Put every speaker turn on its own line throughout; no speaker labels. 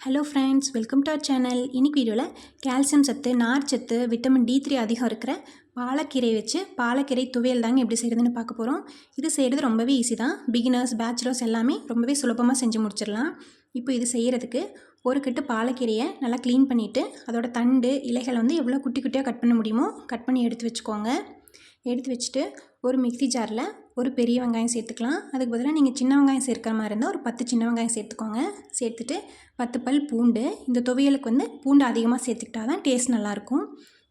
Hello friends welcome to our channel இன்னைக்கு வீடியோவில் calcium சத்து நார் சத்து விட்டமின் டி த்ரீ அதிகம் இருக்கிற பாலக்கீரை வச்சு பாலக்கீரை துவையல் தாங்க எப்படி செய்கிறதுன்னு பார்க்க போகிறோம் இது செய்கிறது ரொம்பவே ஈஸி தான். பிகினர்ஸ் பேச்சுலர்ஸ் எல்லாமே ரொம்பவே சுலபமாக செஞ்சு முடிச்சிடலாம். இப்போ இது செய்கிறதுக்கு ஒரு கட்டு பாலக்கீரையை நல்லா க்ளீன் பண்ணிவிட்டு அதோட தண்டு இலைகளை வந்து எவ்வளோ குட்டி குட்டியாக கட் பண்ண முடியுமோ கட் பண்ணி எடுத்து வச்சுக்கோங்க. எடுத்து வச்சுட்டு ஒரு மிக்ஸி ஜாரில் ஒரு பெரிய வெங்காயம் சேர்த்துக்கலாம். அதுக்கு பதிலாக நீங்கள் சின்ன வெங்காயம் சேர்க்குற மாதிரி இருந்தால் ஒரு பத்து சின்ன வெங்காயம் சேர்த்துக்கோங்க. சேர்த்துட்டு பத்து பல் பூண்டு இந்த துவையலுக்கு வந்து பூண்டு அதிகமாக சேர்த்துக்கிட்டா தான் டேஸ்ட் நல்லாயிருக்கும்.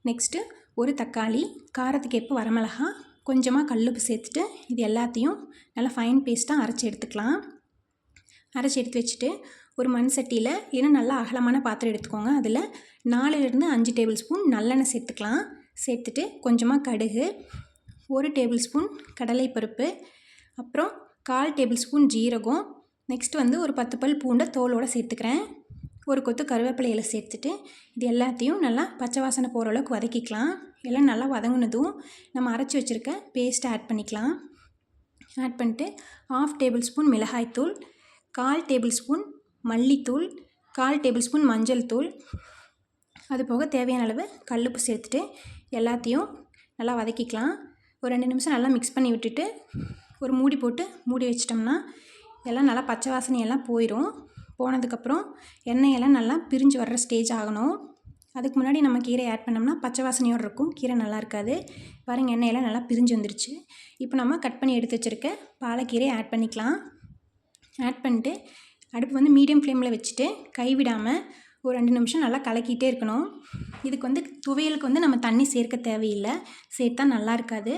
நெக்ஸ்ட்டு ஒரு தக்காளி காரத்துக்கு எப்போ வரமிளகா கொஞ்சமாக கல்லுப்பு சேர்த்துட்டு இது எல்லாத்தையும் நல்லா ஃபைன் பேஸ்ட்டாக அரைச்சி எடுத்துக்கலாம். அரைச்சி எடுத்து வச்சுட்டு ஒரு மண் சட்டியில் இல்லைன்னா நல்லா அகலமான பாத்திரம் எடுத்துக்கோங்க. அதில் நாலுலேருந்து அஞ்சு டேபிள் ஸ்பூன் நல்லெண்ணெய் சேர்த்துக்கலாம். சேர்த்துட்டு கொஞ்சமாக கடுகு ஒரு டேபிள் ஸ்பூன் கடலைப்பருப்பு அப்புறம் கால் டேபிள் ஸ்பூன் ஜீரகம். நெக்ஸ்ட் வந்து ஒரு பத்து பல் பூண்டை தோலோடு சேர்த்துக்கிறேன். ஒரு கொத்து கருவேப்பிலையில் சேர்த்துட்டு இது எல்லாத்தையும் நல்லா பச்சை வாசனை போகிற அளவுக்கு வதக்கிக்கலாம். எல்லாம் நல்லா வதங்கினதும் நம்ம அரைச்சி வச்சுருக்க பேஸ்ட்டை ஆட் பண்ணிக்கலாம். ஆட் பண்ணிட்டு ஆஃப் டேபிள் ஸ்பூன் மிளகாய்த்தூள் கால் டேபிள் ஸ்பூன் மல்லித்தூள் கால் டேபிள் ஸ்பூன் மஞ்சள் தூள். அது போக தேவையான அளவு கல்லுப்பு சேர்த்துட்டு எல்லாத்தையும் நல்லா வதக்கிக்கலாம். ஒரு ரெண்டு நிமிஷம் நல்லா மிக்ஸ் பண்ணி விட்டுட்டு ஒரு மூடி போட்டு மூடி வச்சிட்டோம்னா எல்லாம் நல்லா பச்சை வாசனையெல்லாம் போயிடும் போனதுக்கப்புறம் எண்ணெயெல்லாம் நல்லா பிரிஞ்சு வர்ற ஸ்டேஜ் ஆகணும். அதுக்கு முன்னாடி நம்ம கீரை ஆட் பண்ணோம்னா பச்சை வாசனையோடு இருக்கும். கீரை நல்லா இருக்காது. பாருங்கள் எண்ணெயெல்லாம் நல்லா பிரிஞ்சு வந்துருச்சு. இப்போ நம்ம கட் பண்ணி எடுத்து வச்சுருக்க பாலக்கீரை ஆட் பண்ணிக்கலாம். ஆட் பண்ணிட்டு அடுப்பு வந்து மீடியம் ஃப்ளேமில் வச்சுட்டு கைவிடாமல் ஒரு ரெண்டு நிமிஷம் நல்லா கலக்கிட்டே இருக்கணும். இதுக்கு வந்து துவையலுக்கு வந்து நம்ம தண்ணி சேர்க்க தேவையில்லை. சேர்த்தா நல்லா இருக்காது.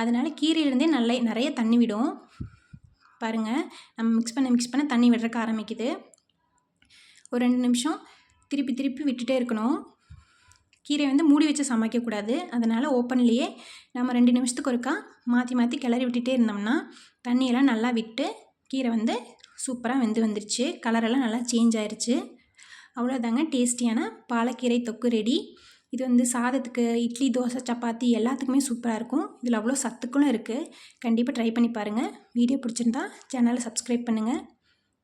அதனால் கீரையிலேருந்தே நல்ல நிறைய தண்ணி விடும். பாருங்கள் நம்ம மிக்ஸ் பண்ண மிக்ஸ் பண்ண தண்ணி விடுறக்க ஆரம்பிக்குது. ஒரு ரெண்டு நிமிஷம் திருப்பி திருப்பி விட்டுட்டே இருக்கணும். கீரை வந்து மூடி வச்சு சமைக்கக்கூடாது அதனால் ஓப்பன்லேயே நம்ம ரெண்டு நிமிஷத்துக்கு ஒருக்கா மாற்றி மாற்றி கிளறி விட்டுட்டே இருந்தோம்னா தண்ணியெல்லாம் நல்லா விட்டு கீரை வந்து சூப்பராக வெந்து வந்துருச்சு. கலரெல்லாம் நல்லா சேஞ்ச் ஆயிடுச்சு அவ்வளோதாங்க டேஸ்டியான பாலக்கீரை தொக்கு ரெடி இது வந்து சாதத்துக்கு இட்லி தோசை சப்பாத்தி எல்லாத்துக்குமே சூப்பராக இருக்கும். இதில் அவ்வளோ சத்துக்களும் இருக்குது கண்டிப்பாக ட்ரை பண்ணி பாருங்கள் வீடியோ பிடிச்சிருந்தா சேனலை சப்ஸ்கிரைப் பண்ணுங்கள்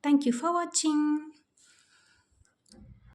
தேங்க்யூ ஃபார் வாட்சிங்